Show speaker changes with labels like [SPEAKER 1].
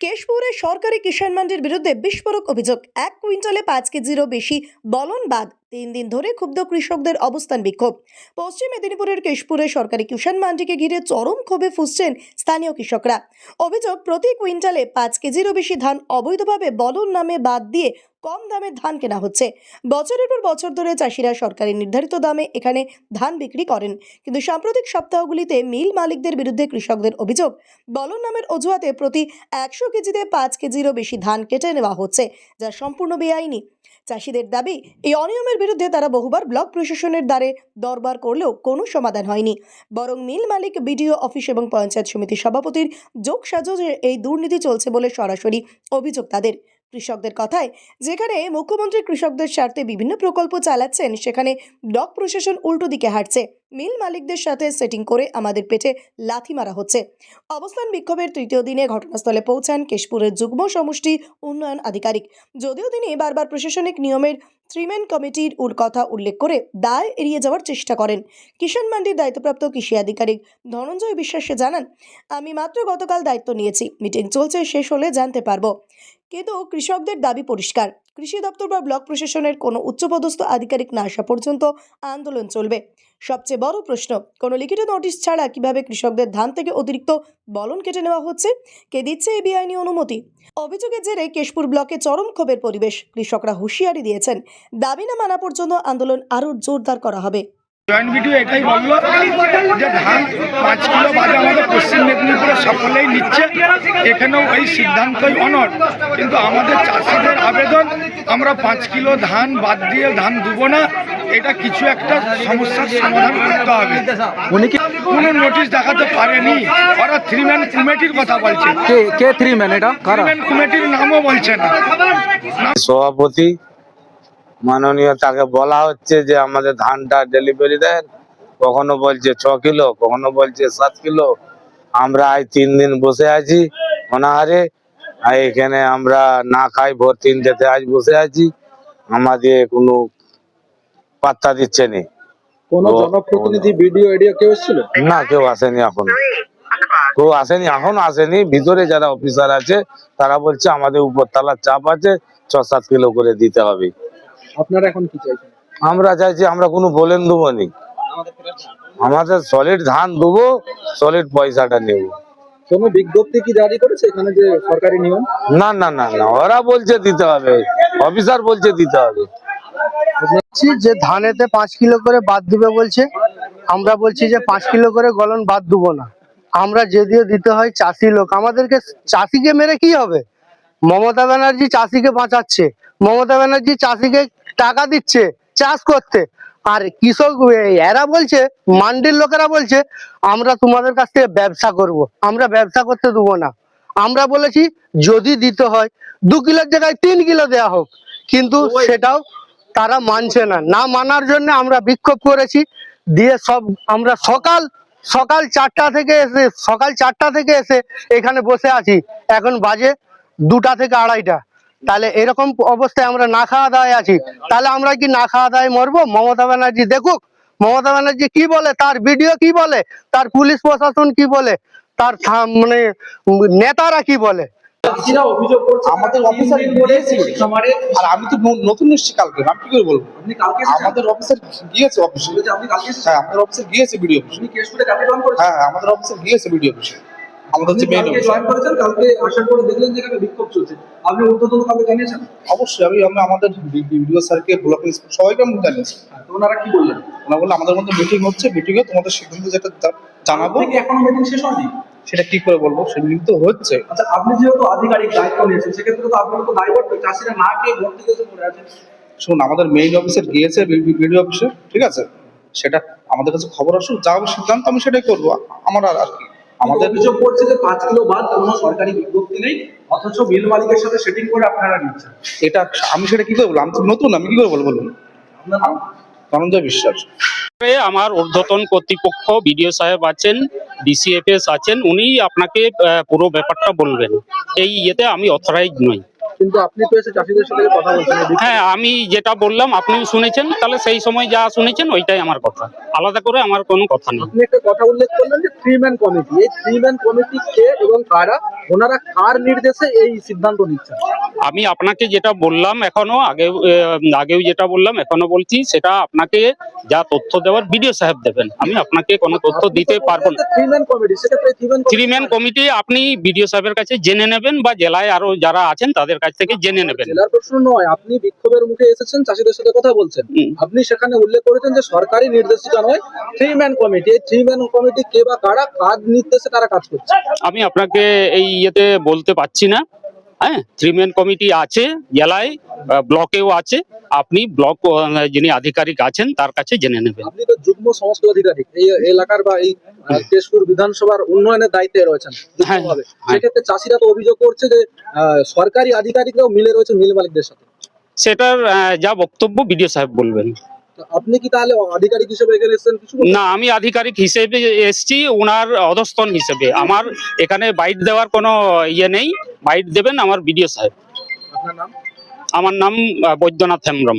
[SPEAKER 1] কেশপুরে সরকারি কিষাণ মান্ডির বিরুদ্ধে বিস্ফোরক অভিযোগ। এক কুইন্টালে পাঁচ কেজিরও বেশি বলন বাদ। তিন দিন ধরে ক্ষুব্ধ কৃষকদের অবস্থান বিক্ষোভ। পশ্চিম মেদিনীপুরের কেশপুরে সরকারি কিষাণ মান্ডিকে ঘিরে চরম ক্ষোভে ফুসছেন স্থানীয় কৃষকরা। অভিযোগ, প্রতি কুইন্টালে পাঁচ কেজিরও বেশি ধান অবৈধভাবে বলন নামে বাদ দিয়ে কম দামে ধান কেনা হচ্ছে। বছরের পর বছর ধরে চাষিরা সরকারি নির্ধারিত দামে এখানে ধান বিক্রি করেন। কিন্তু সাম্প্রতিক সপ্তাহগুলিতে মিল মালিকদের বিরুদ্ধে কৃষকদের অভিযোগ, বলন নামের অজুহাতে প্রতি একশো কেজিতে পাঁচ কেজিরও বেশি ধান কেটে নেওয়া হচ্ছে, যা সম্পূর্ণ বেআইনি। চাষিদের দাবি, এই অনিয়মের বিরুদ্ধে তারা বহুবার ব্লক প্রশাসনের দ্বারে দরবার করলেও কোনো সমাধান হয়নি। বরং মিল মালিক, বিডিও অফিস এবং পঞ্চায়েত সমিতির সভাপতির যোগ সাজে এই দুর্নীতি চলছে বলে সরাসরি অভিযোগ তাদের। কৃষকদের কথায়, যেখানে মুখ্যমন্ত্রী কৃষকদের স্বার্থে বিভিন্ন প্রকল্প চালাচ্ছেন, সেখানে ব্লক প্রশাসন উল্টো দিকে হাঁটছে। মিল মালিকদের সাথে সেটিং করে আমাদের পেটে লাথি মারা হচ্ছে। অবস্থান বিক্ষোভের তৃতীয় দিনে ঘটনাস্থলে পৌঁছান কেশপুরের যুগ্ম সমষ্টি উন্নয়ন আধিকারিক। যদিও তিনি বারবার প্রশাসনিক নিয়মের থ্রিম্যান কমিটির উর কথা উল্লেখ করে দায় এড়িয়ে যাওয়ার চেষ্টা করেন। কিষাণ মান্ডির দায়িত্বপ্রাপ্ত কৃষি আধিকারিক ধনঞ্জয় বিশ্বাসে জানান, আমি মাত্র গতকাল দায়িত্ব নিয়েছি। মিটিং চলছে, শেষ হলে জানতে পারব। কিন্তু কৃষকদের দাবি পরিষ্কার। কৃষি দপ্তর বা ব্লক প্রশাসনের কোনো উচ্চপদস্থ আধিকারিক না আসা পর্যন্ত আন্দোলন চলবে। সবচেয়ে বড় প্রশ্ন, কোনো লিখিত নোটিশ ছাড়া কীভাবে কৃষকদের ধান থেকে অতিরিক্ত বলন কেটে নেওয়া হচ্ছে? কে দিচ্ছে এই বেআইনি অনুমতি? অভিযোগের জেরে কেশপুর ব্লকে চরম ক্ষোভের পরিবেশ, কৃষকরা হুঁশিয়ারি দিয়েছেন। দাবি না মানা পর্যন্ত আন্দোলন আরও জোরদার করা হবে।
[SPEAKER 2] জয়েন্ট ভিডিও এটাই বলল যে ধান পাঁচ কিলো বাদে আমাদের পশ্চিম মেদিনীপুরে সকলেই নিচ্ছে। এখানেও এই সিদ্ধান্তই অনর কিন্তু আমাদের চাষিদের আবেদন আমরা পাঁচ কিলো ধান বাদ দিয়ে ধান দেবো না এটা কিছু একটা সমস্যার সমাধান করতে হবে।
[SPEAKER 3] উনি কি
[SPEAKER 2] কোনো নোটিশ দেখাতে পারেনি। ওরা থ্রি ম্যান কমিটির কথা বলছে।
[SPEAKER 3] কে কে থ্রি ম্যান এটা?
[SPEAKER 2] থ্রি ম্যান কমিটির নামও বলছে না।
[SPEAKER 4] সভাপতি মাননীয় তাকে বলা হচ্ছে যে আমাদের ধানটা ডেলিভারি দেন। কখনো বলছে ছ কিলো কখনো বলছে সাত কিলো। আমরা আজ তিন দিন বসে আছি অনাহারে। আর এখানে আমরা না খাই ভোর তিনটেতে আজ বসে আছি। আমাদের কোনো পাত্তা দিচ্ছে নি।
[SPEAKER 3] কোন জনপ্রতিনিধি ভিডিও এডিও কেউ এসেছিল?
[SPEAKER 4] না কেউ আসেনি এখন। কেউ আসেনি এখন আসেনি। ভিতরে যারা অফিসার আছে তারা বলছে আমাদের উপরতলার চাপ আছে ছ সাত কিলো করে দিতে হবে।
[SPEAKER 3] আপনারা এখন কি চাইছেন?
[SPEAKER 4] আমরা চাইছি আমরা কোনো বলেন দেবো নি। আমাদের সলিড ধান দেবো। সলিড পয়সাটা নেব।
[SPEAKER 3] কোন বিজ্ঞপ্তি কি জারি করেছে এখানে যে সরকারি নিয়ম?
[SPEAKER 4] না না না না ওরা বলছে দিতে হবে। অফিসার বলছে দিতে হবে।
[SPEAKER 5] বলছি যে ধানেতে পাঁচ কিলো করে বাদ দিবে বলছে। আমরা বলছি যে পাঁচ কিলো করে গলন বাদ দেবো না। আমরা যদিও দিতে হয় চাষি লোক। আমাদেরকে চাষিকে মেরে কি হবে? মমতা ব্যানার্জি চাষিকে বাঁচাচ্ছে। মমতা ব্যানার্জি চাষিকে টাকা দিচ্ছে চাষ করতে। আর কৃষক এরা বলছে মান্ডির লোকেরা বলছে আমরা তোমাদের কাছ থেকে ব্যবসা করব। আমরা ব্যবসা করতে দেবো না। আমরা বলেছি যদি দিতে হয় দু কিলোর জায়গায় তিন কিলো দেয়া হোক। কিন্তু সেটাও তারা মানছে না। না মানার জন্য আমরা বিক্ষোভ করেছি। দিয়ে সব আমরা সকাল সকাল চারটা থেকে এসে সকাল চারটা থেকে এসে এখানে বসে আছি। এখন বাজে দুটা থেকে আড়াইটা। তাহলে এরকম অবস্থায় আমরা না খাওয়া দাওয়ায় আছি। তাহলে আমরা কি না খাওয়া দাওয়ায় মরবো? মমতা ব্যানার্জি দেখুক। মমতা ব্যানার্জি কি বলে? তার ভিডিও কি বলে? তার পুলিশ প্রশাসন কি বলে? তার মানে নেতারা কি বলে?
[SPEAKER 6] আমাদের অফিসার গিয়েছে আর আমি তো নতুন এসেছি কালকে। আমি কি করে বলব? আমাদের অফিসার গিয়েছে অফিসে। হ্যাঁ আমাদের অফিসার গিয়েছে ভিডিও অফিসে। হ্যাঁ হ্যাঁ, আমাদের অফিসার গিয়েছে ভিডিও অফিসে। আমাদের হচ্ছে মেইন অফিস অবশ্যই আমি আমি আমাদের ভিডিও স্যারকে ব্লক ইন্সপেক্টর সবাইকে আমি জানিয়েছি। ওনারা কি বললেন? ওনারা বললেন আমাদের মধ্যে মিটিং হচ্ছে মিটিংয়ে তোমাদের সিদ্ধান্ত যেটা জানাব
[SPEAKER 7] এখন মিটিং শেষ হয়নি
[SPEAKER 6] সেটা কি করে বলব? তো হচ্ছে।
[SPEAKER 7] আচ্ছা আপনি যেহেতু আধিকারিক দায়িত্ব নিয়েছেন সেক্ষেত্রে তো আপনার তো দায়বদ্ধ চাষিরা না খেয়ে ভোট দিতে পড়ে আছে
[SPEAKER 6] শুনুন আমাদের মেইন অফিসার গিয়েছে ভিডিও অফিসে ঠিক আছে? সেটা আমাদের কাছে খবর আসুক যা সিদ্ধান্ত আমি সেটাই করব আমার আর কি।
[SPEAKER 7] আমাদের অভিযোগ করছে যে পাঁচ কিলো বাদ কোনো সরকারি বিজ্ঞপ্তি নেই অথচ মিল মালিকের সাথে সেটিং করে আপনারা নিচ্ছেন।
[SPEAKER 6] এটা আমি সেটা কি করে বলব? আমি তো নতুন আমি কি করে বলব বলুন?
[SPEAKER 7] আপনার
[SPEAKER 6] ধনঞ্জয় বিশ্বাস।
[SPEAKER 8] আমার ঊর্ধ্বতন কর্তৃপক্ষ বিডিও সাহেব আছেন ডিসিএফএস আছেন উনি আপনাকে পুরো ব্যাপারটা বলবেন। এই ইয়েতে আমি অথরাইজ নই।
[SPEAKER 3] কিন্তু আপনি তো এসে চাষিদের সাথে কথা বলছেন
[SPEAKER 8] হ্যাঁ আমি যেটা বললাম আপনিও শুনেছেন তাহলে সেই সময় যা শুনেছেন ওইটাই আমার কথা। আলাদা করে আমার কোনো কথা নেই।
[SPEAKER 3] আপনি একটা কথা উল্লেখ করলেন যে থ্রি ম্যান কমিটি এই থ্রি ম্যান কমিটি কে এবং কারা ওনারা কার নির্দেশে এই সিদ্ধান্ত নিচ্ছেন?
[SPEAKER 8] আমি আপনাকে যেটা বললাম এখনও আগে আগেও যেটা বললাম এখনও বলছি সেটা আপনাকে যা তথ্য দেওয়ার বিডিও সাহেব দেবেন। আমি আপনাকে কোনো তথ্য দিতে পারব না।
[SPEAKER 3] থ্রি ম্যান কমিটি
[SPEAKER 8] আপনি বিডিও সাহেবের কাছে জেনে নেবেন বা জেলায় আরও যারা আছেন তাদের কাছ থেকে জেনে নেবেন।
[SPEAKER 3] জেলার প্রশ্ন নয় আপনি বিক্ষোভের মুখে এসেছেন চাষিদের সাথে কথা বলছেন। আপনি সেখানে উল্লেখ করেছেন যে সরকারি নির্দেশিকা নয় থ্রি ম্যান কমিটি এই থ্রি ম্যান কমিটি কে বা কারা কাজ নির্দেশে তারা কাজ করছে?
[SPEAKER 8] আমি আপনাকে এই ইয়েতে বলতে পারছি না। হ্যাঁ থ্রি ম্যান কমিটি আছে জেলায় ব্লকেও আছে। আপনি ব্লক যিনি আধিকারিক আছেন তার কাছে জেনে নেবেন।
[SPEAKER 3] আপনি তো যুগ্ম সমস্ত আধিকারিক এই এলাকার বা এই কেশপুর বিধানসভার উন্নয়নের দায়িত্বে রয়েছেন
[SPEAKER 8] হ্যাঁ,
[SPEAKER 3] যুগ্মভাবে।
[SPEAKER 8] হ্যাঁ।
[SPEAKER 3] সেক্ষেত্রে চাষিরা তো অভিযোগ করছে যে সরকারি আধিকারিকরাও মিলে রয়েছে মিল মালিকদের সাথে।
[SPEAKER 8] সেটার যা বক্তব্য বিডিও সাহেব বলবেন।
[SPEAKER 3] তো আপনি কি তাহলে আধিকারিক হিসেবে এখানে এসেছেন কিছু
[SPEAKER 8] না আমি আধিকারিক হিসেবে এসছি ওনার অধস্তন হিসেবে। আমার এখানে বাইট দেওয়ার কোনো ইয়ে নেই। বাইট দেবেন আমার বিডিও সাহেব।
[SPEAKER 3] আপনার নাম?
[SPEAKER 8] আমার নাম বৈদ্যনাথ হেমব্রম।